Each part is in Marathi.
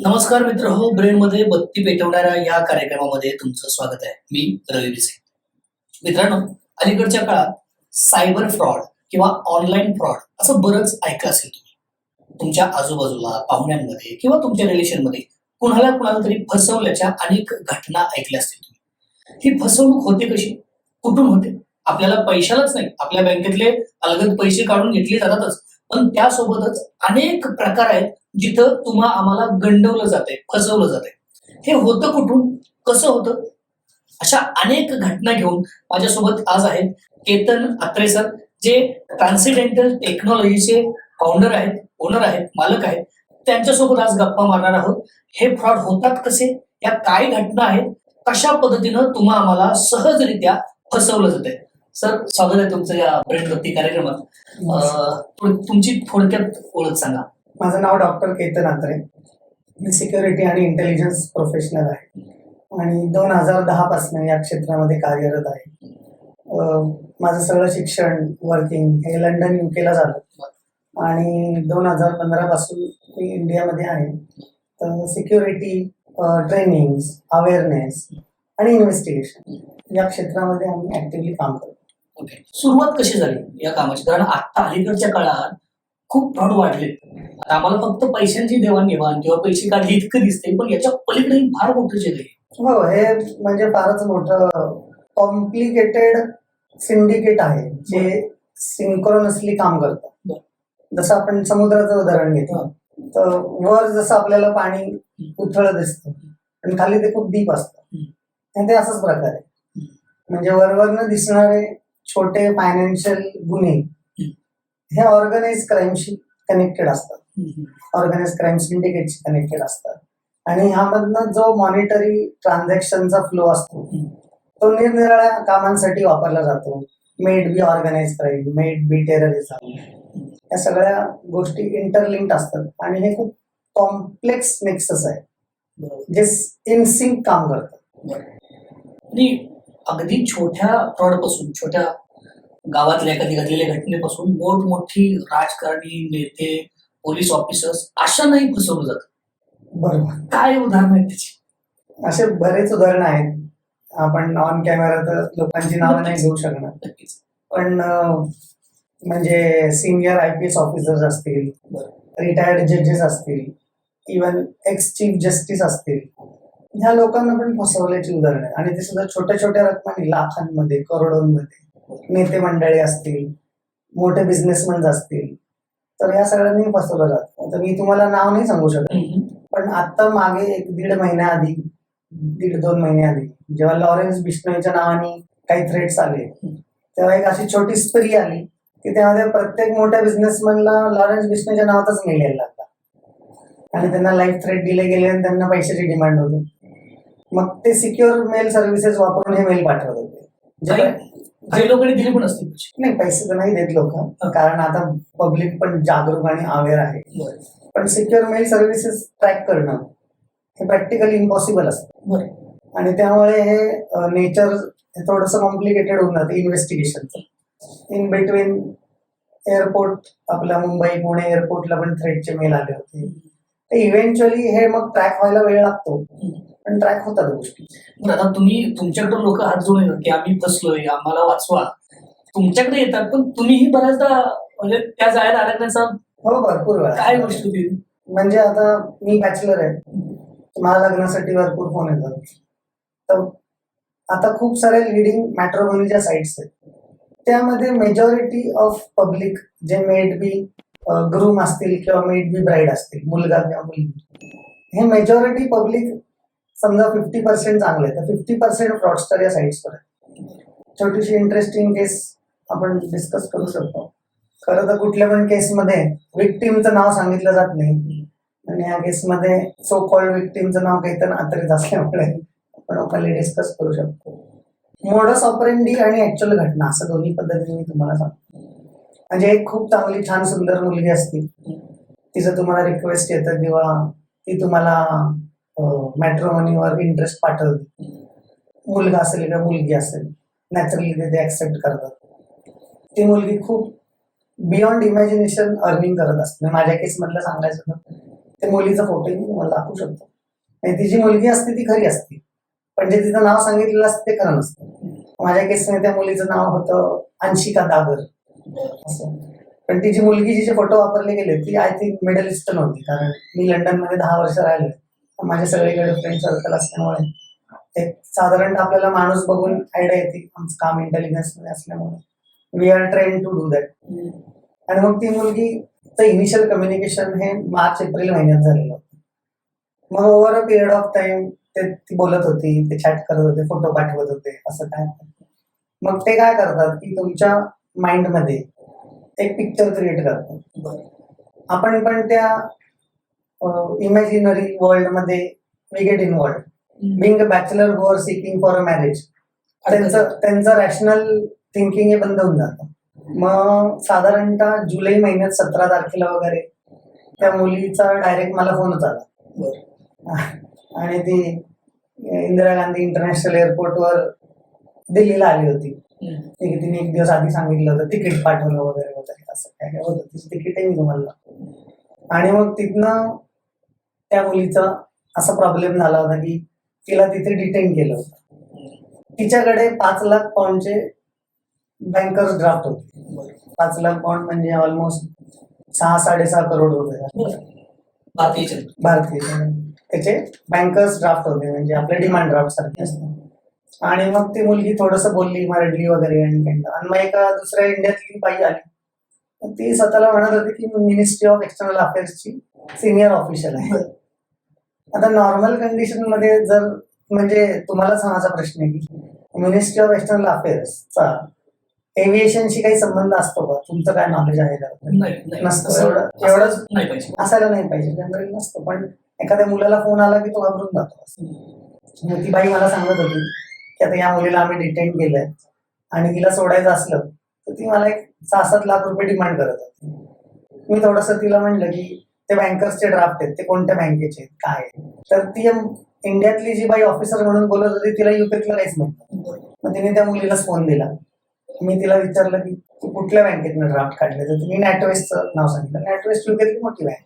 नमस्कार मित्र हो ब्रेन मध्ये बत्ती पेटवणाऱ्या या कार्यक्रमामध्ये तुमचं स्वागत आहे. मी रवी बिसे. मित्रांनो अलीकडच्या काळात सायबर फ्रॉड किंवा ऑनलाईन फ्रॉड असं बरंच ऐकलं असेल तुम्ही. तुमच्या आजूबाजूला पाहुण्यांमध्ये किंवा तुमच्या रिलेशनमध्ये कुणाला कुणाला तरी फसवल्याच्या अनेक घटना ऐकल्या असतील तुम्ही. ही फसवणूक होते कशी? कुठून होते? आपल्याला पैशालाच नाही. आपल्या बँकेतले अलगद पैसे काढून घेतले जातातच. पण त्यासोबतच अनेक प्रकार आहेत जिथं तुम्हा आम्हाला गंडवलं जाते फसवलं जाते हे होतं कुठून? कसं होतं? अशा अनेक घटना घेऊन माझ्यासोबत आज आहेत केतन अत्रे सर जे ट्रान्सिडेंटल टेक्नॉलॉजीचे फाउंडर आहेत ओनर आहेत मालक आहेत. त्यांच्यासोबत आज गप्पा मारणार आहोत. हे फ्रॉड होतात कसे? या काय घटना आहेत? कशा पद्धतीनं तुम्हा आम्हाला सहजरित्या फसवलं जाते सर स्वागत आहे तुमचं या ब्रेनवरती कार्यक्रमात. तुमची थोडक्यात ओळख सांगा. माझं नाव डॉक्टर केतन आत्रे. मी सिक्युरिटी आणि इंटेलिजन्स प्रोफेशनल आहे. आणि दोन हजार दहा पासून या क्षेत्रामध्ये कार्यरत आहे. माझं सगळं शिक्षण वर्किंग हे लंडन युकेला झालं. आणि दोन हजार पंधरा पासून मी इंडियामध्ये आहे. तर सिक्युरिटी ट्रेनिंग अवेअरनेस आणि इन्व्हेस्टिगेशन या क्षेत्रामध्ये आम्ही ऍक्टिव्हली काम करतो. ओके सुरुवात कशी झाली या कामाची? कारण आता अलीकडच्या काळात खूप फ्रॉड वाढले. आता आम्हाला फक्त पैशांची देवाणघेवाण किंवा पैसे काढले इतकं दिसते पण याच्या पलीकडे फार मोठं आहे. हो हे म्हणजे फारच मोठं कॉम्प्लिकेटेड सिंडिकेट आहे जे सिंक्रोनसली काम करतं. जसं आपण समुद्राचं उदाहरण घेतो तर वर जसं आपल्याला पाणी उथळ दिसतं पण खाली ते खूप डीप असतं. आणि ते असंच प्रकार आहे. म्हणजे वरवरनं दिसणारे छोटे फायनान्शियल गुन्हे हे ऑर्गनाइज क्राईमशी कनेक्टेड असतात. ऑर्गनाइज क्राईम सिंडिकेटशी कनेक्टेड असतात. आणि ह्यामधनं जो मॉनिटरी ट्रान्झॅक्शनचा फ्लो असतो तो निरनिराळ्या कामांसाठी वापरला जातो. Maybe organise crime maybe terrorism या सगळ्या गोष्टी इंटरलिंक्ड असतात. आणि हे खूप कॉम्प्लेक्स नेक्सस आहे. जे इन सिंक काम करतात अगदी छोट्या फ्रॉडपासून छोट्या गावातल्या कधी घडलेल्या घटनेपासून मोठमोठी राजकारणी नेते पोलीस ऑफिसर्स अशांनाही फसवलं जातं. बरोबर. काय उदाहरण आहेत त्याची? असे बरेच उदाहरणं आहेत. आपण ऑन कॅमेरा तर लोकांची नावं नाही घेऊ शकणार. नक्कीच. पण अं, म्हणजे senior I P S officers असतील रिटायर्ड जजेस असतील इवन एक्स चीफ जस्टिस असतील ह्या लोकांना पण फसवल्याची उदाहरण आहेत आणि ते सुद्धा छोट्या छोट्या रकमांनी लाखांमध्ये करोडोंमध्ये नेते मंडळी असतील मोठे बिझनेसमॅन असतील. तर या सगळ्यांनी फसवलं जातं. तर मी तुम्हाला नाव नाही सांगू शकत. पण आता मागे एक दीड महिन्याआधी दीड दोन महिन्याआधी जेव्हा लॉरेन्स बिश्नोईच्या नावाने काही थ्रेट्स आले तेव्हा एक अशी छोटी स्त्री आली की त्यामध्ये प्रत्येक मोठ्या बिझनेसमॅनला लॉरेन्स बिश्नोईच्या नावातच मेल यायला लागला आणि त्यांना लाईफ थ्रेट दिले गेले आणि त्यांना पैशाची डिमांड होती. मग ते सिक्युअर मेल सर्व्हिसेस वापरून हे मेल पाठवत होते. जे लोकांनी दिले पण असतील नाही पैसे तर नाही देत लोक. कारण आता पब्लिक पण जागरूक आणि अवेअर आहे. पण सिक्युअर मेल सर्व्हिसेस ट्रॅक करणं हे प्रॅक्टिकली इम्पॉसिबल असतं. आणि त्यामुळे हे नेचर थोडंसं कॉम्प्लिकेटेड होऊन जातं इन्व्हेस्टिगेशनचं इन बिटवीन एअरपोर्ट आपल्या मुंबई पुणे एअरपोर्टला पण थ्रेडचे मेल आले होते. ते इव्हेंच्युअली हे मग ट्रॅक व्हायला वेळ लागतो. पण ट्रॅक होतात गोष्टी. आता तुम्ही तुमच्याकडे लोक हात जोडून की आम्ही फसलोय आम्हाला वाचवा. तुमच्याकडे येतात पण तुम्हीही बऱ्याचदा म्हणजे त्या जाळ्यात अडकण्याचा हो भरपूर वेळा. काय गोष्ट होती? म्हणजे आता मी बॅचलर आहे. मला लग्नासाठी भरपूर फोन येतात. तर आता खूप साऱ्या लिडिंग मॅट्रोमोनीच्या साईट्स आहेत. त्यामध्ये मेजॉरिटी ऑफ पब्लिक जे मेड बी ग्रूम असतील किंवा मेड बी ब्राईड असतील मुलगा किंवा मुलगी हे मेजॉरिटी पब्लिक समजा फिफ्टी पर्सेंट चांगले तर फिफ्टी पर्सेंट फ्रॉडस्टर या साईट्सवर आहे. छोटीशी इंटरेस्टिंग केस आपण डिस्कस करू शकतो. खरं तर कुठल्या पण केसमध्ये विक्टीमचं नाव सांगितलं जात नाही. आणि या केसमध्ये सो कॉल्ड विक्टीमचं नाव केतन आत्रेच असल्यामुळे आपण ओपनली डिस्कस करू शकतो. मोडस ऑपरेंडी आणि ऍक्च्युअल घटना असं दोन्ही पद्धतीने मी तुम्हाला सांगतो. म्हणजे एक खूप चांगली छान सुंदर मुलगी असते. तिचं तुम्हाला रिक्वेस्ट येतं किंवा ती तुम्हाला मॅट्रोमनीवर इंटरेस्ट पाठवते मुलगा असेल किंवा मुलगी असेल नॅचरली ते ऍक्सेप्ट करतात. ती मुलगी खूप बियॉन्ड इमॅजिनेशन अर्निंग करत असते. माझ्या केसमधलं सांगायचं होतं ते मुलीचा फोटो मी तुम्हाला दाखवू शकतो. आणि ती जी मुलगी असते ती खरी असते. पण जे तिचं नाव सांगितलेलं असतं ते खरं नसतं. माझ्या केसमध्ये त्या मुलीचं नाव होतं अंशिका दागर. असं. पण ती जी मुलगी जिचे फोटो वापरले गेले ती आय थिंक मिडल इस्टर्न होती. कारण मी लंडनमध्ये दहा वर्ष राहिले. माझे सगळीकडे फ्रेंड सर्कल असल्यामुळे. ते साधारणतः आपल्याला माणूस बघून आयडिया येते आमचं काम इंटेलिजन्समध्ये असल्यामुळे. We are train to do that आणि मग ती मुलगीचं इनिशियल कम्युनिकेशन हे मार्च एप्रिल महिन्यात झालेलं होतं. मग over a period of time ते ती बोलत होती ते चॅट करत होते फोटो पाठवत होते असं काय. मग ते काय करतात की तुमच्या माइंडमध्ये एक पिक्चर क्रिएट करतात. आपण पण त्या इमॅजिनरी वर्ल्डमध्ये we get involved being a bachelor or seeking for a marriage त्यांचं त्यांचं रॅशनल थिंकिंग हे बंद होऊन जातं. मग साधारणतः जुलै महिन्यात सतरा तारखेला वगैरे त्या मुलीचा डायरेक्ट मला फोनच आला. आणि ती इंदिरा गांधी इंटरनॅशनल एअरपोर्टवर दिल्लीला आली होती. आहे तिने एक दिवस आधी सांगितलं होतं तिकीट पाठवलं वगैरे वगैरे असं काय काय होतं. तिचं तिकीटही मी तुम्हाला आणि मग तिथनं त्या मुलीचा असा प्रॉब्लेम झाला होता की तिला तिथे डिटेन केलं होतं. तिच्याकडे पाच लाख पाऊंडचे बँकर्स ड्राफ्ट होते. पाच लाख पाऊंड म्हणजे ऑलमोस्ट सहा साडेसहा करोड रुपये. भारतीय त्याचे बँकर्स ड्राफ्ट होते म्हणजे आपले डिमांड ड्राफ्ट सारखे असतात. आणि मग ती मुलगी थोडस बोलली मरडली वगैरे आणि मग एका दुसऱ्या इंडियातली बाई आली. ती स्वतःला म्हणत होती की मिनिस्ट्री ऑफ एक्सटर्नल अफेअर्सची सिनियर ऑफिशियल आहे. आता नॉर्मल कंडिशनमध्ये जर म्हणजे तुम्हालाच माझा प्रश्न आहे की मिनिस्ट्री ऑफ एक्सटर्नल अफेअर्सचा एव्हिएशनशी काही संबंध असतो का? तुमचं काय नॉलेज आहे नाही नसतं. एवढं- एवढंच- असायला नाही पाहिजे. जनरली नसतं. पण एखाद्या मुलाला फोन आला की तो घाबरून जातो. ती बाई मला सांगत होती की आता या मुलीला आम्ही डिटेन केलंय आणि तिला सोडायचं असलं तर ती मला एक सहा सात लाख रुपये डिमांड करत होती. मी थोडस तिला म्हणलं की ते बँकर्सचे ड्राफ्ट आहेत ते कोणत्या बँकेचे आहेत काय? तर ती इंडियातली जी बाई ऑफिसर म्हणून बोलत होती तिला युकेतलं नव्हतं. बरं. मग तिने त्या मुलीलाच फोन दिला मी तिला विचारलं की तू कुठल्या बँकेतनं ड्राफ्ट काढले तर तिने नॅटवेस्टचं नाव सांगितलं नॅटवेस्ट युकेतली मोठी बँक.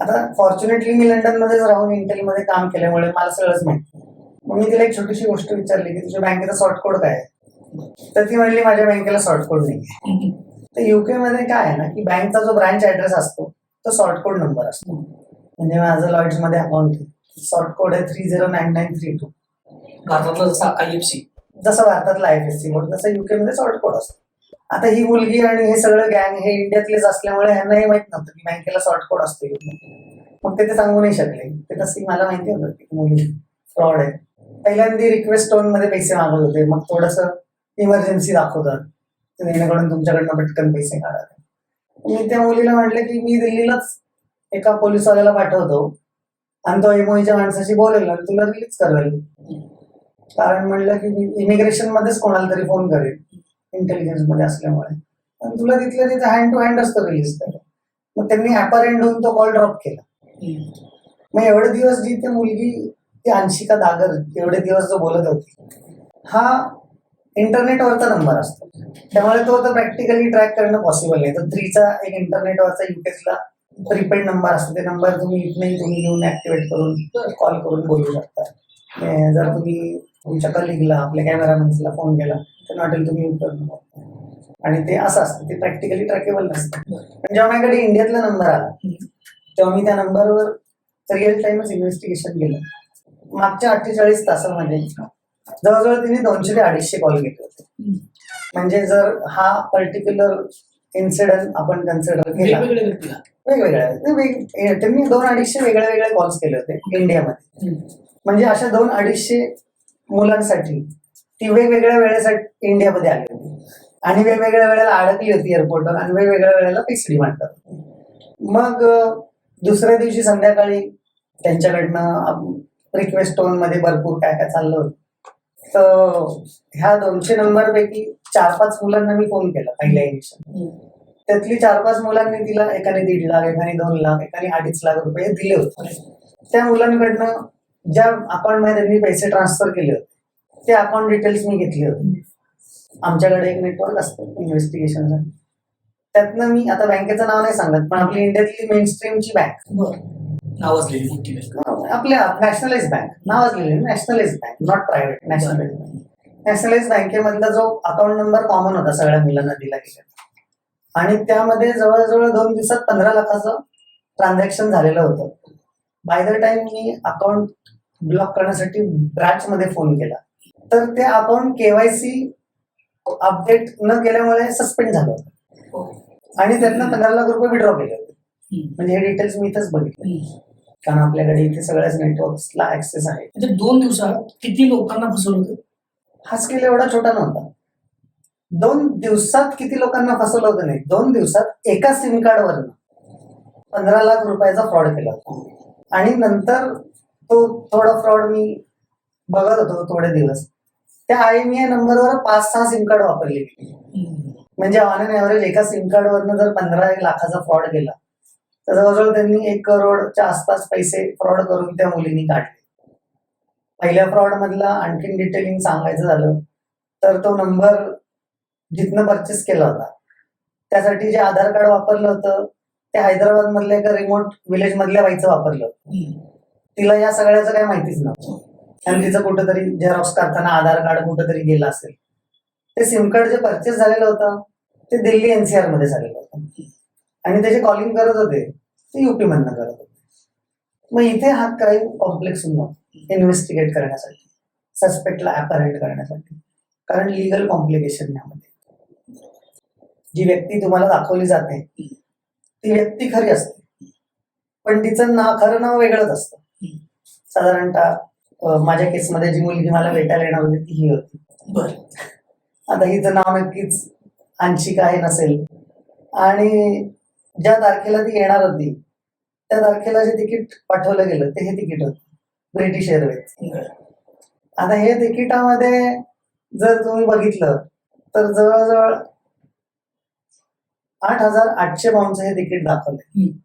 आता फॉर्च्युनेटली मी लंडनमध्येच राहून इंटेलमध्ये काम केल्यामुळे मला सगळंच माहिती मग मी तिला एक छोटीशी गोष्ट विचारली की तुझ्या बँकेचा शॉर्ट कोड काय आहे तर ती म्हणली माझ्या बँकेला शॉर्ट कोड नाही आहे तर युके मध्ये काय आहे ना की बँकचा जो ब्रांच ऍड्रेस असतो तो शॉर्ट कोड नंबर असतो. म्हणजे माझं लॉइड्समध्ये अकाउंट आहे. शॉर्ट कोड आहे three zero nine nine three two भारतातला जसा आय एफ सी जसं भारतातला I F S C board तसं युके मध्ये शॉर्ट कोड असतो. आता ही मुलगी आणि हे सगळं गँग हे इंडियातलेच असल्यामुळे ह्यांना हे माहीत नव्हतं की बँकेला शॉर्ट कोड असतो. मग ते ते सांगू नाही शकले. ते तसं मला माहिती होतं की मुलगी फ्रॉड आहे. पहिल्यांदा रिक्वेस्ट टोनमध्ये पैसे मागत होते. मग थोडस इमर्जन्सी दाखवतात. जेणेकरून तुमच्याकडनं पटकन पैसे काढा मी त्या मुलीला म्हटलं की मी दिल्लीलाच एका पोलिसवाल्याला पाठवतो. आणि तो एमओईच्या माणसाशी बोलेल आणि तुला रिलीज करेल. कारण म्हणलं की मी इमिग्रेशन मध्येच कोणाला तरी फोन करेल इंटेलिजन्समध्ये असल्यामुळे. आणि तुला तिथल्या तिथे हँड टू हँड असतो रिलीज करेल मग त्यांनी ऍपरेंट होऊन तो कॉल ड्रॉप केला. मग एवढे दिवस जी ते मुलगी ती अंशिका दागर एवढे दिवस जो बोलत होती हा इंटरनेटवरचा नंबर असतो. त्यामुळे तो तर प्रॅक्टिकली ट्रॅक करणं पॉसिबल नाही. तर थ्रीचा एक इंटरनेटवरचा युकेसला प्रीपेड नंबर असतो. ते नंबर तुम्ही इथनंही तुम्ही घेऊन ऍक्टिव्हेट करून कॉल करून बोलू शकता. जर तुम्ही तुमच्या कलिगला आपल्या कॅमेरामॅन्सला फोन केला तर नॉटेल तुम्ही यूज करू आणि ते असं असतं. ते प्रॅक्टिकली ट्रॅकेबल नसतं. पण जेव्हा माझ्याकडे इंडियातला नंबर आला तेव्हा मी त्या नंबरवर रिअल टाइमच इन्व्हेस्टिगेशन केलं. मागच्या अठ्ठेचाळीस तासामध्ये. जवळजवळ तिने दोनशे ते अडीचशे कॉल केले होते. म्हणजे जर हा पर्टिक्युलर इन्सिडेंट आपण कन्सिडर केला वेगवेगळ्या त्यांनी दोन अडीचशे वेगळे वेगळे कॉल्स केले होते इंडियामध्ये. म्हणजे अशा दोन अडीचशे मुलांसाठी ती वेगवेगळ्या वेळेसाठी इंडियामध्ये आली होती. आणि वेगवेगळ्या वेळेला अडकली होती एअरपोर्टवर आणि वेगवेगळ्या वेळेला पैसे डिमांड करत. मग दुसऱ्या दिवशी संध्याकाळी त्यांच्याकडनं रिक्वेस्ट टोनमध्ये भरपूर काय काय चाललं होतं. तर ह्या दोनशे नंबर पैकी चार पाच मुलांना मी फोन केला पहिल्या इनिशियल त्यातली चार पाच मुलांनी तिला एकाने दीड लाख एकाने दोन लाख एकाने अडीच लाख रुपये दिले होते. त्या मुलांकडनं ज्या अकाउंटमध्ये त्यांनी पैसे ट्रान्सफर केले होते ते अकाउंट डिटेल्स मी घेतले होते. आमच्याकडे एक नेटवर्क असतं इन्व्हेस्टिगेशनसाठी त्यातनं मी आता बँकेचं नाव नाही सांगत पण आपली इंडियातली मेन स्ट्रीमची बँक मोठी बँक आपल्या नॅशनलाइज बँक नावाजलेली nationalise bank not private nationalise bank nationalise बँकेमधला जो अकाउंट नंबर कॉमन होता सगळ्या मुलांना दिला गेला आणि त्यामध्ये जवळजवळ दोन दिवसात पंधरा लाखाचं ट्रान्झॅक्शन झालेलं होतं. बाय द टाइम मी अकाउंट ब्लॉक करण्यासाठी ब्रँच मध्ये फोन केला तर ते अकाउंट केवायसी अपडेट न केल्यामुळे सस्पेंड झालं होतं. आणि त्यातनं पंधरा लाख रुपये विड्रॉ केले होते. म्हणजे हे डिटेल्स मी इथेच बघितले. कारण आपल्याकडे इथे सगळ्याच नेटवर्क्सला ऍक्सेस आहे. म्हणजे दोन दिवसात किती लोकांना फसवलं होतं? हा स्केल एवढा छोटा नव्हता. दोन दिवसात किती लोकांना फसवलं होतं नाही दोन दिवसात एका सिम कार्डवरनं पंधरा लाख रुपयाचा फ्रॉड केला होता. आणि नंतर तो थोडा फ्रॉड मी बघत होतो थोडे दिवस. त्या आय एम आय नंबरवर पाच सहा सिम कार्ड वापरली. म्हणजे ऑन अन ॲव्हरेज एका सिम कार्डवरनं जर पंधरा एक लाखाचा फ्रॉड केला तर जवळजवळ त्यांनी एक करोडच्या आसपास पैसे फ्रॉड करून त्या मुलींनी काढले. पहिल्या फ्रॉड मधला आणखीन डिटेलिंग सांगायचं झालं तर तो नंबर जिथनं परचेस केला होता. त्यासाठी जे आधार कार्ड वापरलं होतं ते हैदराबाद मधल्या एका रिमोट विलेज मधल्या बाईचं वापरलं होतं. तिला या सगळ्याचं काही माहितीच नव्हतं. आणि तिचं कुठंतरी झेरॉक्स करताना आधार कार्ड कुठंतरी गेलं असेल. ते सिम कार्ड जे परचेस झालेलं होतं ते दिल्ली एनसीआरमध्ये झालेलं होतं. आणि त्याचे कॉलिंग करत होते ते युपी मधनं करत होते मग इथे हा क्राईम कॉम्प्लेक्स होऊन इन्व्हेस्टिगेट करण्यासाठी सस्पेक्टला अपॅरेंट करण्यासाठी कारण लिगल कॉम्प्लिकेशन यामध्ये. जी व्यक्ती तुम्हाला दाखवली जाते ती व्यक्ती खरी असते. पण तिचं नाव खरं नाव वेगळंच असतं. साधारणतः माझ्या केसमध्ये जी मुलगी मला भेटायला येणार होती ती ही होती. बर. आता हिचं नाव नक्कीच अंशिका आहे नसेल. आणि ज्या तारखेला ती येणार होती त्या तारखेला जे तिकीट पाठवलं गेलं ते हे तिकीट होतं. ब्रिटिश एअरवेज आता हे तिकिटामध्ये जर तुम्ही बघितलं तर जवळजवळ आठ हजार आठशे पाऊंडचं हे तिकीट दाखवलंय. हम्म.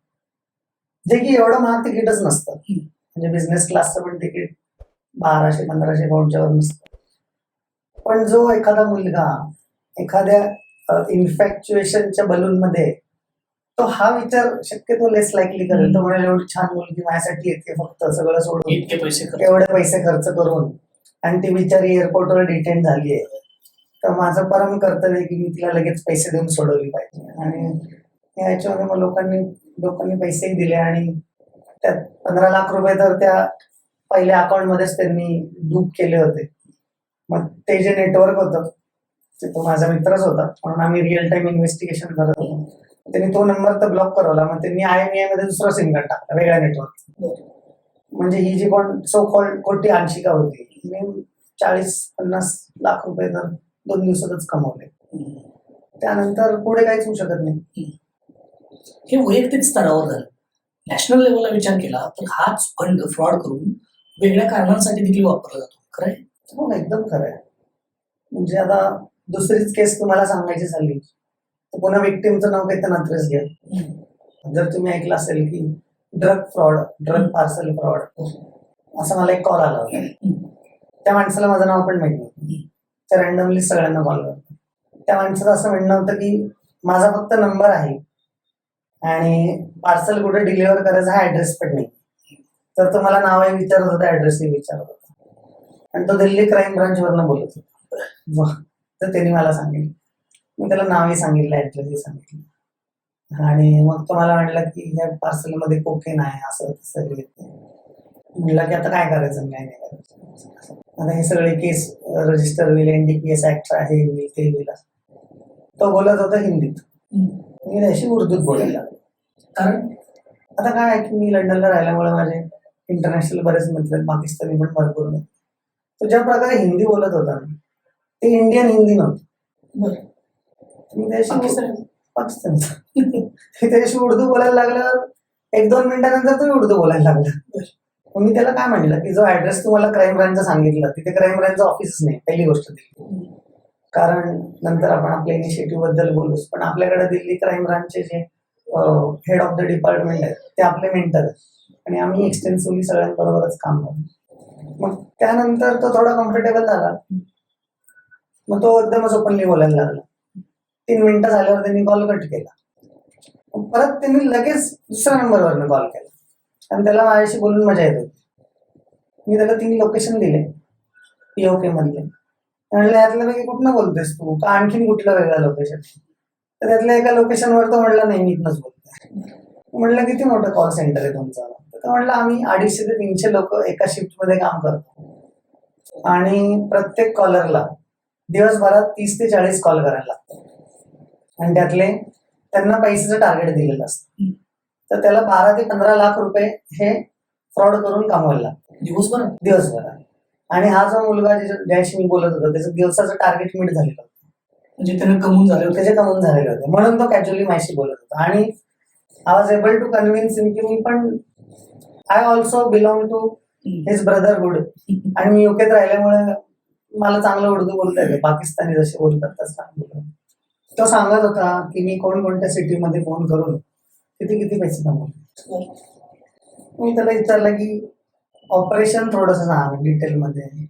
जे की एवढं महाग तिकीटच नसतं. म्हणजे बिझनेस क्लासचं पण तिकीट बाराशे पंधराशे पाऊंडच्या वर नसतं. पण जो एखादा मुलगा एखाद्या इन्फॅक्च्युएशनच्या बलून मध्ये तो हा विचार शक्यतो लेस लाईकली करेल. तो म्हणेल एवढी छान मुलगी माझ्यासाठी येते फक्त सगळं सोडून. इतके पैसे एवढे पैसे खर्च करून. आणि ती बिचारी एअरपोर्टवर डिटेन झाली आहे. तर माझं परम कर्तव्य की मी तिला लगेच पैसे देऊन सोडवली पाहिजे. आणि याच्यामध्ये मग लोकांनी लोकांनी पैसेही दिले आणि त्यात पंधरा लाख रुपये तर त्या पहिल्या अकाउंट मध्येच त्यांनी डूब केले होते. मग ते जे नेटवर्क होतं ते तो माझा मित्रच होता. म्हणून आम्ही रिअल टाइम इन्व्हेस्टिगेशन करत होतो. त्यांनी तो नंबर तर ब्लॉक करवला मग त्यांनी आय एम आयमध्ये दुसरा सिम कार्ड टाकला वेगळ्या नेटवर्क म्हणजे ही जी पण सो कॉल्ड खोटी अंशिका होती हिने चाळीस पन्नास लाख रुपये तर दोन दिवसातच कमवले. त्यानंतर पुढे काहीच होऊ शकत नाही. हे वैयक्तिक स्तरावर झालं. नॅशनल लेवलला विचार केला तर हाच फंड फ्रॉड करून वेगळ्या कारणांसाठी देखील वापरला जातो. खरं आहे? हो एकदम खरं आहे. म्हणजे आता दुसरीच केस तुम्हाला सांगायची झाली. पुन्हा विक्टीमचं नाव काही नंतरच घ्या. जर तुम्ही ऐकलं असेल की drug fraud drug parcel fraud असं मला एक कॉल आला होता. त्या माणसाला माझं नाव पण माहिती नव्हतं. त्या रँडमली सगळ्यांना कॉल करतो. त्या माणसाचं असं म्हणणं होतं की माझा फक्त नंबर आहे आणि पार्सल कुठे डिलिव्हर करायचा हा ऍड्रेस पण नाही. तर तो मला नावही विचारत होता ऍड्रेसही विचारत होता. आणि तो दिल्ली क्राईम ब्रांचवरनं बोलत होता. तर त्यांनी मला सांगितलं. मी त्याला नावही सांगितलं ऍड्रेसही सांगितलं. आणि मग तो मला म्हणला की ह्या पार्सलमध्ये कोकेन आहे असं तसं. म्हणलं की आता काय करायचं? नाही नाही करायचं. आता हे सगळे केस रजिस्टर होईल एनडीपीएस ऍक्ट आहे होईल ते होईल. तो बोलत होता हिंदीत. मी त्याशी उर्दूत बोलायला. कारण आता काय आहे की मी लंडनला राहिल्यामुळे माझे इंटरनॅशनल बरेच मित्र पाकिस्तानी पण भरपूर तो ज्या प्रकारे हिंदी बोलत होता ते इंडियन हिंदी नव्हतं. मी त्याशी पाकिस्तान. पाकिस्तानचं मी त्याच्याशी उर्दू बोलायला लागल्यावर एक दोन मिनिटानंतर तो उर्दू बोलायला लागला. मग मी त्याला काय म्हणलं की जो ऍड्रेस तुम्हाला क्राईम ब्रांचचा सांगितलं तिथे क्राईम ब्रांचचं ऑफिसच नाही पहिली गोष्ट ती. कारण नंतर आपण आपल्या इनिशिएटिव्हबद्दल बोलूच पण आपल्याकडे दिल्ली क्राईम ब्रांचचे जे हेड ऑफ द डिपार्टमेंट आहेत ते आपले मेंटर आणि आम्ही एक्सटेन्सिव्हली सगळ्यांबरोबरच काम करतो. मग त्यानंतर तो थोडा कम्फर्टेबल झाला. मग तो एकदमच ओपनली बोलायला लागला. तीन मिनिटं झाल्यावर त्यांनी कॉल कट केला. परत त्यांनी लगेच दुसऱ्या नंबरवरनं कॉल केला. आणि त्याला माझ्याशी बोलून मजा येत होती. मी त्याला तीन लोकेशन दिले. पीओके मधले. म्हणलं यातल्या पैकी कुठनं बोलतेस तू? का आणखीन कुठलं वेगळं लोकेशन तर त्यातल्या एका लोकेशनवर तो म्हणला नाही मी इथनंच बोलतोय. म्हणलं किती मोठं कॉल सेंटर आहे तुमचं? तर म्हटलं म्हणलं आम्ही अडीचशे ते तीनशे लोक एका शिफ्टमध्ये काम करतो. आणि प्रत्येक कॉलरला दिवसभरात तीस ते चाळीस कॉल करायला लागतो आणि त्यातले त्यांना पैशाचं टार्गेट दिलेलं असतं. तर त्याला बारा ते पंधरा लाख रुपये हे फ्रॉड करून कमवायला लागतं. दिवसभर दिवसभरात. आणि हा जो मुलगा ज्याशी मी बोलत होतो त्याचं दिवसाचं टार्गेट मीट झालेलं होतं. म्हणजे त्याने कमवून झाले होते. त्याचे कमवून झालेले होते. म्हणून तो कॅज्युअली माझ्याशी बोलत होता. आणि I was able to convince him की मी पण I also belong to his brotherhood आणि मी युकेत राहिल्यामुळे मला चांगलं उर्दू बोलता येते. पाकिस्तानी जसे बोलतात तसं. तो सांगत होता की मी कोणकोणत्या सिटीमध्ये फोन करून किती किती पैसे कमवले. मी त्याला विचारलं की ऑपरेशन थोडस सांग डिटेलमध्ये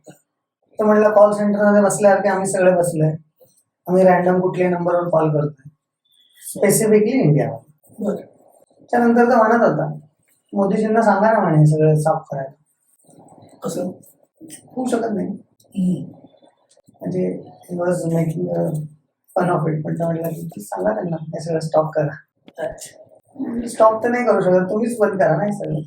तर म्हणलं कॉल सेंटरमध्ये बसल्यावर की आम्ही सगळे बसलोय. आम्ही रॅन्डम कुठल्याही नंबरवर कॉल करतोय. स्पेसिफिकली इंडियावर बरं. त्यानंतर तो म्हणत होता मोदीजींना सांगा ना म्हणे सगळं साफ करायला. कसं? होऊ शकत नाही. म्हणजे was making fun of it पण म्हटलं की सांगा त्यांना. हे सगळं स्टॉप करा. स्टॉप म्हणजे तर नाही करू शकत. तुम्हीच बंद करा नाही सगळं.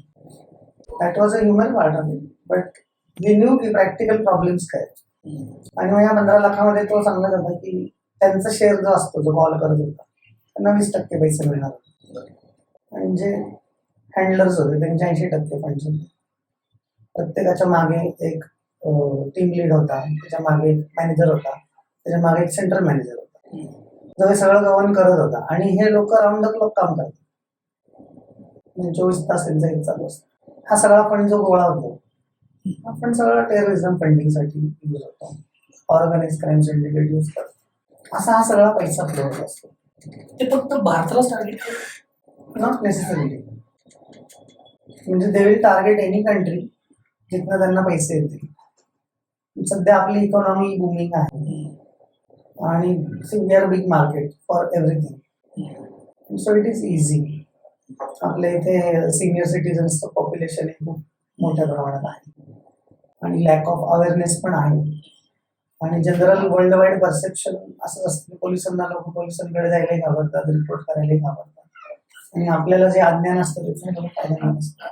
That was a human part of it but we knew की प्रॅक्टिकल प्रॉब्लेम्स काय आहेत. आणि मग या पंधरा लाखामध्ये तो सांगत होता की त्यांचा शेअर जो असतो जो कॉल करत होता त्यांना वीस टक्के पैसे मिळणार. म्हणजे हँडलर्स होते. त्यांचे ऐंशी टक्के फंड्स होते. प्रत्येकाच्या मागे एक टीम लीड होता. त्याच्यामागे एक मॅनेजर होता. त्याच्यामागे एक सेंट्रल मॅनेजर होता. जो हे सगळं गव्हर्न करत होता. आणि हे लोक राऊंड द क्लॉक काम करतात. म्हणजे चोवीस तास त्यांचा एक चालू असतो. हा सगळा फंड जो गोळा होतो फंड सगळा टेररिझम फंडिंगसाठी यूज होतो. ऑर्गनाइज क्राईम सिंडिकेट यूज करतो असा हा सगळा पैसा फ्लो होत असतो. ते फक्त भारतालाच टार्गेट नॉट नेसेसरीली म्हणजे they will target any country जिथनं त्यांना पैसे येतील. सध्या आपली इकॉनॉमी बुमिंग आहे. आणि we are big market for everything so it is easy आपल्या इथे सिनियर सिटीजन्सचं पॉप्युलेशन हे खूप मोठ्या प्रमाणात आहे. आणि लॅक ऑफ अवेअरनेस पण आहे. आणि जनरल वर्ल्ड वाईड परसेप्शन असं असतं की पोलिसांना लोक पोलिसांकडे जायलाही घाबरतात रिपोर्ट करायलाही घाबरतात. आणि आपल्याला जे अज्ञान असतं त्याचा लोक फायदा नाही असतो.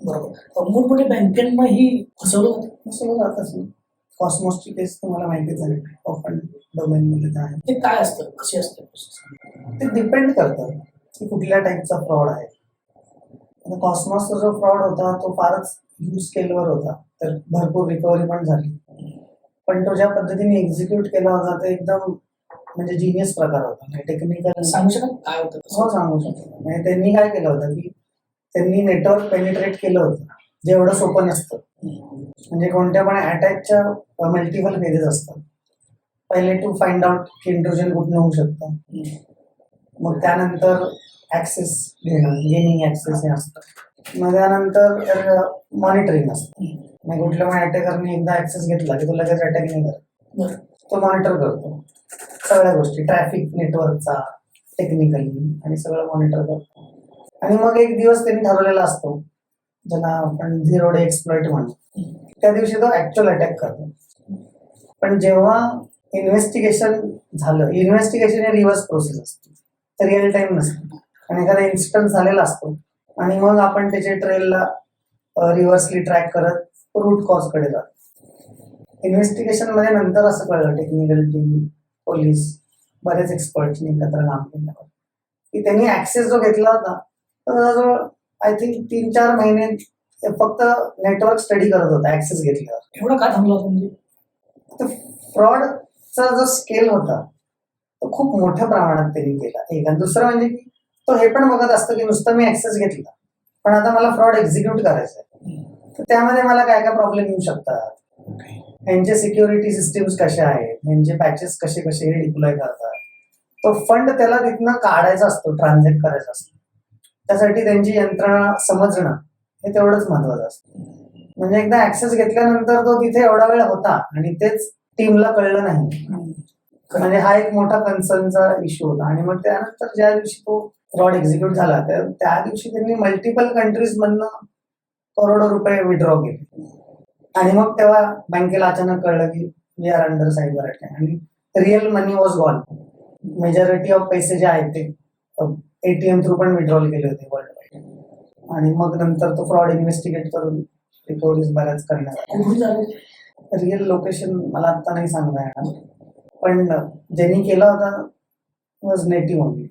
बरोबर. मोठमोठ्या बँकांनाही फसवलं असं जातच नाही कॉस्मॉसची केस तुम्हाला माहितीच आहे डोमेन मध्ये आहे ते काय असतं? कशी असते? ते डिपेंड करतं की कुठल्या टाईपचा फ्रॉड आहे. कॉस्मॉसचा जो फ्रॉड होता तो फारच ह्यूज स्केलवर होता. तर भरपूर रिकव्हरी पण झाली. पण तो ज्या पद्धतीने एक्झिक्यूट केला होता ते एकदम म्हणजे जिनियस प्रकार होता. टेक्निकल सांगू शकाल काय होतं हो सांगू शकतो. म्हणजे त्यांनी काय केलं होतं की त्यांनी नेटवर्क पेनिट्रेट केलं होतं. जे एवढं सोपं नसतं. म्हणजे कोणत्या पण अटॅकच्या मल्टिपल फेजेस असतात. पहिले टू फाइंड आउट की इंट्रोजन कुठनं होऊ शकतं. मग त्यानंतर ऍक्सेस घेणं गेनिंग ऍक्सेस हे असतं मग त्यानंतर मॉनिटरिंग असतं. मग कुठल्या पण अटॅकरने एकदा ऍक्सेस घेतला की तो लगेच अटॅक नाही करत तो मॉनिटर करतो सगळ्या गोष्टी ट्रॅफिक नेटवर्कचा टेक्निकली आणि सगळं मॉनिटर करतो आणि मग एक दिवस त्यांनी ठरवलेला असतो ज्याला आपण झिरो डे एक्सप्लॉइट म्हणतो. त्या दिवशी तो ऍक्च्युअल अटॅक करतो पण जेव्हा इन्व्हेस्टिगेशन झालं. इन्व्हेस्टिगेशन हे रिव्हर्स प्रोसेस असते. रिअल टाइम नसते. आणि एखादा इन्स्टंट झालेला असतो आणि मग आपण त्याच्या ट्रेलला रिव्हर्सली ट्रॅक करत रूट कॉजकडे जातो. इन्व्हेस्टिगेशनमध्ये नंतर असं कळलं टेक्निकल टीम पोलीस बरेच एक्सपर्टनी एकत्र काम केल्यावर की त्यांनी ऍक्सेस जो घेतला होता तो जवळजवळ आय थिंक तीन चार महिने फक्त नेटवर्क स्टडी करत होता ऍक्सेस घेतल्यावर. एवढं काय थांबलं होतं फ्रॉडचा जो स्केल होता तो खूप मोठ्या प्रमाणात त्यांनी केला. एक आणि दुसरं म्हणजे की तो हे पण बघत असतो की नुसतं मी ऍक्सेस घेतला. पण आता मला फ्रॉड एक्झिक्यूट करायचा आहे. तर त्यामध्ये मला काय काय प्रॉब्लेम येऊ शकतात? यांचे सिक्युरिटी सिस्टीम्स कशा आहेत? यांचे पॅचेस कसे कसे हे डिप्लॉय करतात? तो फंड त्याला तिथनं काढायचा असतो ट्रान्झॅक्ट करायचा असतो. त्यासाठी त्यांची यंत्रणा समजणं हे तेवढंच महत्वाचं असतं. म्हणजे एकदा ऍक्सेस घेतल्यानंतर तो तिथे एवढा वेळ होता आणि तेच टीमला कळलं नाही. म्हणजे हा एक मोठा कन्सर्नचा इश्यू होता. आणि मग त्यानंतर ज्या दिवशी तो फ्रॉड एक्झिक्यूट झाला त्या त्या दिवशी त्यांनी मल्टिपल कंट्रीज मधनं करोडो रुपये विड्रॉ केले. आणि मग तेव्हा बँकेला अचानक कळलं की we are under cyber attack आणि real money was gone majority of पैसे जे आहेत ते एटीएम थ्रू पण विड्रॉल केले होते वर्ल्ड वाईड आणि मग नंतर तो फ्रॉड इन्व्हेस्टिगेट करून रिकव्हरीज बऱ्याच करण्यात रिअल लोकेशन मला आता नाही सांगता येणार. पण ज्यांनी केला होता वॉज नेटिव्ह ओनली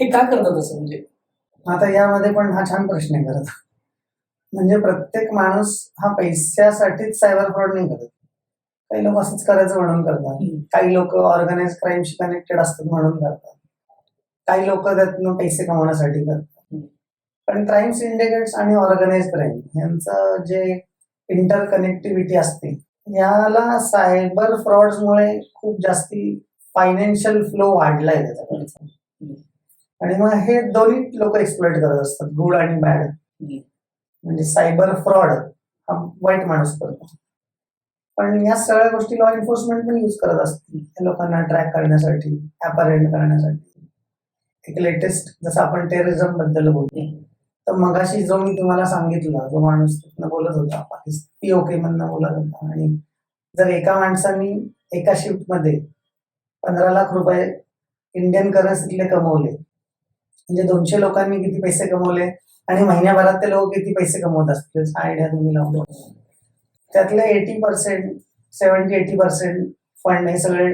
हे का करतात असं म्हणजे? आता यामध्ये पण हा छान प्रश्न आहे करत म्हणजे प्रत्येक माणूस हा पैशासाठीच सायबर फ्रॉड नाही करत. काही लोक असंच करायचं म्हणून करतात. काही लोक ऑर्गनाइज क्राईमशी कनेक्टेड असतात म्हणून करतात. काही लोक त्यातनं पैसे कमवण्यासाठी करतात. पण क्राईम सिंडिकेट्स आणि ऑर्गनाइज क्राईम यांचं जे इंटर कनेक्टिव्हिटी असते. याला सायबर फ्रॉड्समुळे खूप जास्ती फायनान्शियल फ्लो वाढलाय त्याच्याकडचा. आणि मग हे दोन्ही लोक एक्सप्लोइट करत असतात गुड आणि बॅड म्हणजे सायबर फ्रॉड हा वाईट माणूस करतो. पण या सगळ्या गोष्टी लॉ एन्फोर्समेंट पण यूज करत असते या लोकांना ट्रॅक करण्यासाठी अपारेंट करण्यासाठी. एक लेटेस्ट जसं आपण टेररिझमबद्दल बोलतो तर मगाशी जो मी तुम्हाला सांगितलं जो माणूस तिथनं बोलत होता पाकिस्तान ओके मधनं बोलत होता आणि जर एका माणसाने एका शिफ्टमध्ये पंधरा लाख रुपये इंडियन करन्सीतले कमवले म्हणजे दोनशे लोकांनी किती पैसे कमवले आणि महिन्याभरात ते लोक किती पैसे कमवत असतील हा आयडिया तुम्ही लावतो त्यातले eighty percent seventy eighty percent fund हे सगळे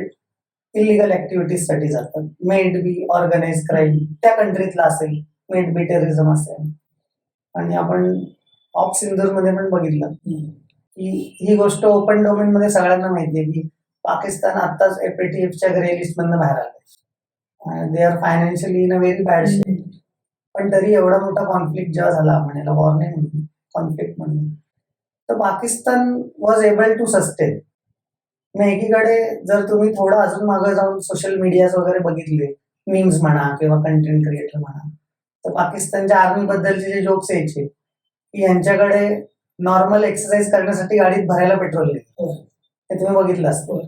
इलिगल ऍक्टिव्हिटीजसाठी जातात. मेड बी ऑर्गनाईज क्राईम त्या कंट्रीतला असेल मेड बी टेरिझम असेल. आणि आपण ऑफ सिंधूरमध्ये पण बघितलं. की ही गोष्ट ओपन डोमेन मध्ये सगळ्यांना माहिती आहे की पाकिस्तान आताच एफएटीएफच्या ग्रे लिस्ट मधनं बाहेर आले they are financially in a very bad shape पण तरी एवढा मोठा कॉन्फ्लिक्ट जेव्हा झाला म्हणायला वॉर नाही म्हणून कॉन्फ्लिक्ट म्हणून तर Pakistan was able to sustain मग एकीकडे जर तुम्ही थोडं अजून मागे जाऊन सोशल मीडियाज वगैरे बघितले मीम्स म्हणा किंवा कंटेंट क्रिएटर म्हणा तर पाकिस्तानच्या आर्मी बद्दलचे जे जोक्स यायचे की यांच्याकडे नॉर्मल एक्सरसाइज करण्यासाठी गाडीत भरायला पेट्रोल नाही हो. तुम्ही बघितलं असतं.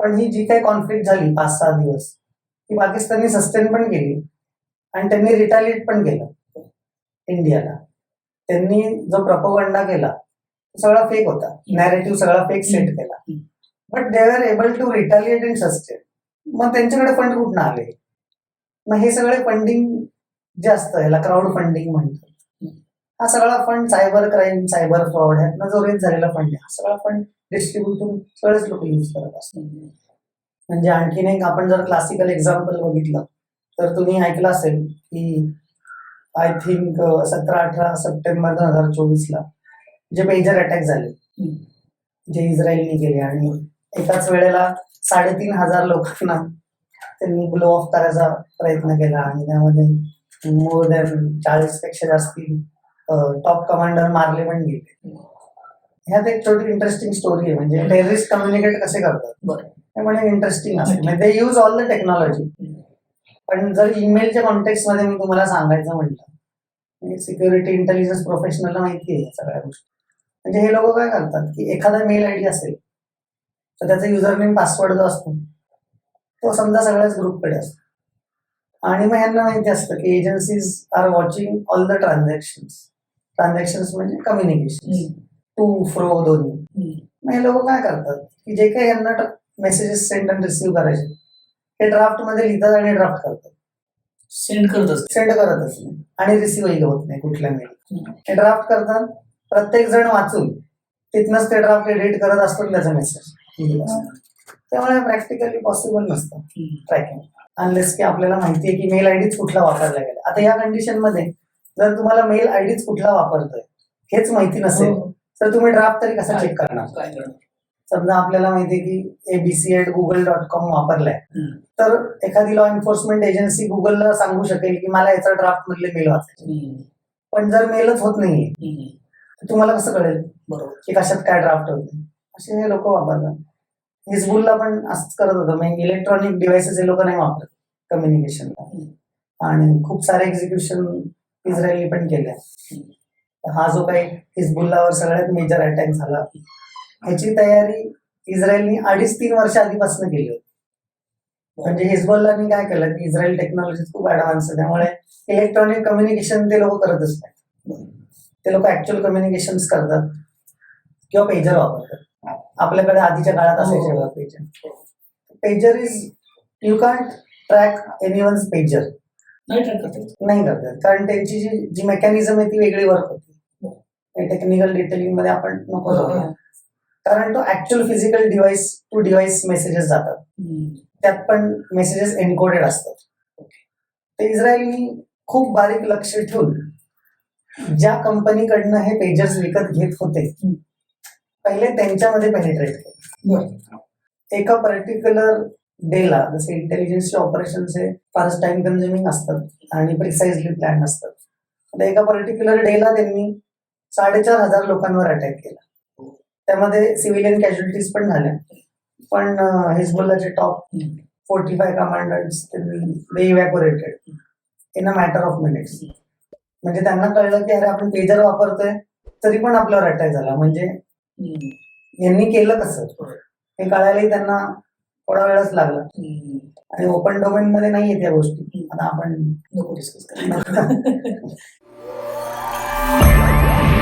पण ही जी काही कॉन्फ्लिक्ट झाली पाच सहा दिवस ती पाकिस्तानने सस्टेन पण केली आणि त्यांनी रिटालिएट पण केलं इंडियाला त्यांनी जो प्रपोगंडा केला तो सगळा फेक होता नॅरेटिव्ह सगळा फेक सेट केला. But they are able to retaliate and sustain मग त्यांच्याकडे फंड कुठून आले मग हे सगळे फंडिंग जास्त याला क्राऊड फंडिंग म्हणतात. हा सगळा fund cyber crime cyber fraud ह्यातनं जो रेज झालेला फंड आहे हा सगळा फंड डिस्ट्रीब्यूट सगळेच लोक यूज करत असतात. म्हणजे आणखीन एक आपण जर क्लासिकल एक्झाम्पल बघितलं तर तुम्ही ऐकलं असेल की आय थिंक सतरा अठरा सप्टेंबर दोन हजार चोवीसला जे मेजर अटॅक झाले जे इस्रायलने केले आणि एकाच वेळेला साडेतीन हजार लोकांना त्यांनी ब्लो ऑफ करायचा प्रयत्न केला आणि त्यामध्ये मोर दॅन चाळीसपेक्षा जास्ती टॉप कमांडर मारले पण गेले. ह्यात एक छोटी इंटरेस्टिंग स्टोरी आहे. म्हणजे टेररिस्ट कम्युनिकेट कसे करतात? हे म्हणे इंटरेस्टिंग असते. म्हणजे they use all the technology पण जर ईमेलच्या कॉन्टेक्स्टमध्ये मी तुम्हाला सांगायचं म्हटलं सिक्युरिटी इंटेलिजन्स प्रोफेशनलला माहिती आहे सगळ्या गोष्टी. म्हणजे हे लोक काय करतात की एखादा मेल आयडी असेल तर त्याचा युजर नेम पासवर्ड जो असतो तो समजा सगळ्याच ग्रुपकडे असतो. आणि मग ह्यांना माहिती असतं की agencies are watching all the transactions transactions म्हणजे कम्युनिकेशन. टू फ्रो दोन्ही. मग हे लोक काय करतात? की जे काही यांना मेसेजेस सेंड आणि रिसिव्ह करायचे हे ड्राफ्टमध्ये लिहितात आणि ड्राफ्ट करतात. सेंड करत असते सेंड करतच नाही आणि रिसिव्हही होत नाही कुठल्या मेल. हे ड्राफ्ट करतात. प्रत्येक जण वाचून तिथनंच ते ड्राफ्ट एडिट करत असतो आणि त्याचा मेसेज त्यामुळे प्रॅक्टिकली पॉसिबल नसतं. ट्रॅकिंग अनलेस की आपल्याला माहिती आहे की मेल आयडीच कुठला वापरला गेला. आता या कंडिशनमध्ये जर तुम्हाला मेल आयडीच कुठला वापरतोय हेच माहिती नसेल हो. तर तुम्ही ड्राफ्ट तरी कसा चेक करणार? समजा आपल्याला माहिती आहे की ABC at Google dot com वापरलाय. तर एखादी लॉ एन्फोर्समेंट एजन्सी गुगलला सांगू शकेल की मला याचा ड्राफ्ट मधले मेल वाचायचे. पण जर मेलच होत नाहीये तुम्हाला कसं कळेल? बरोबर. की कशात काय ड्राफ्ट होते असे हे लोक वापरतात. हिजबुलला पण असंच करत होतं. म्हणजे इलेक्ट्रॉनिक डिव्हायसेस हे लोक नाही वापरत कम्युनिकेशनला आणि खूप सारे एक्झिक्युशन इस्रायलनी पण केले हा जो काही हिजबुल्लावर सगळ्यात मेजर अटॅक झाला ह्याची तयारी इस्रायलनी अडीच तीन वर्ष आधीपासून केली होती. म्हणजे हिजबुल्लानी काय केलं की इस्रायल टेक्नॉलॉजी खूप ऍडव्हान्स आहे त्यामुळे इलेक्ट्रॉनिक कम्युनिकेशन ते लोक करतच नाही ते लोक ऍक्च्युअल कम्युनिकेशन करतात किंवा पेजर वापरतात. आपल्याकडे आधीच्या काळात असायचे. बघा pager pager is you can't track any ones pager नाही ट्रॅक करतात नाही करतात कारण त्यांची जी जी मेकॅनिझम आहे ती वेगळी वर्क होती. टेक्निकल डिटेलिंगमध्ये आपण नको कारण तो actual physical device to device messages जातात. त्यात पण मेसेजेस एन्कोडेड असतात. ते इस्रायलनी खूप बारीक लक्ष ठेवून ज्या कंपनीकडनं हे पेजर्स विकत घेत होते. पहिले त्यांच्यामध्ये पेनिट्रेट केलं. एका पर्टिक्युलर डेला जसे इंटेलिजन्सचे ऑपरेशन्स हे फारच टाइम कन्झ्युमिंग असतात आणि प्रिसाइजली प्लॅन असतात आता एका पर्टिक्युलर डेला त्यांनी साडेचार हजार लोकांवर अटॅक केला त्यामध्ये सिव्हिलियन कॅज्युलिटीज पण झाल्या पण हिजबुल्लाचे टॉप. फोर्टी फाय कमांडर्स त्यांनी evaporated in a matter of minutes म्हणजे त्यांना कळलं की अरे आपण पेजर वापरतोय तरी पण आपल्यावर अटॅक झाला म्हणजे. यांनी केलं कसं हे कळायलाही त्यांना थोडा वेळच लागला. आणि ओपन डोमेन मध्ये नाहीये त्या गोष्टी. आता आपण नको डिस्कस करणार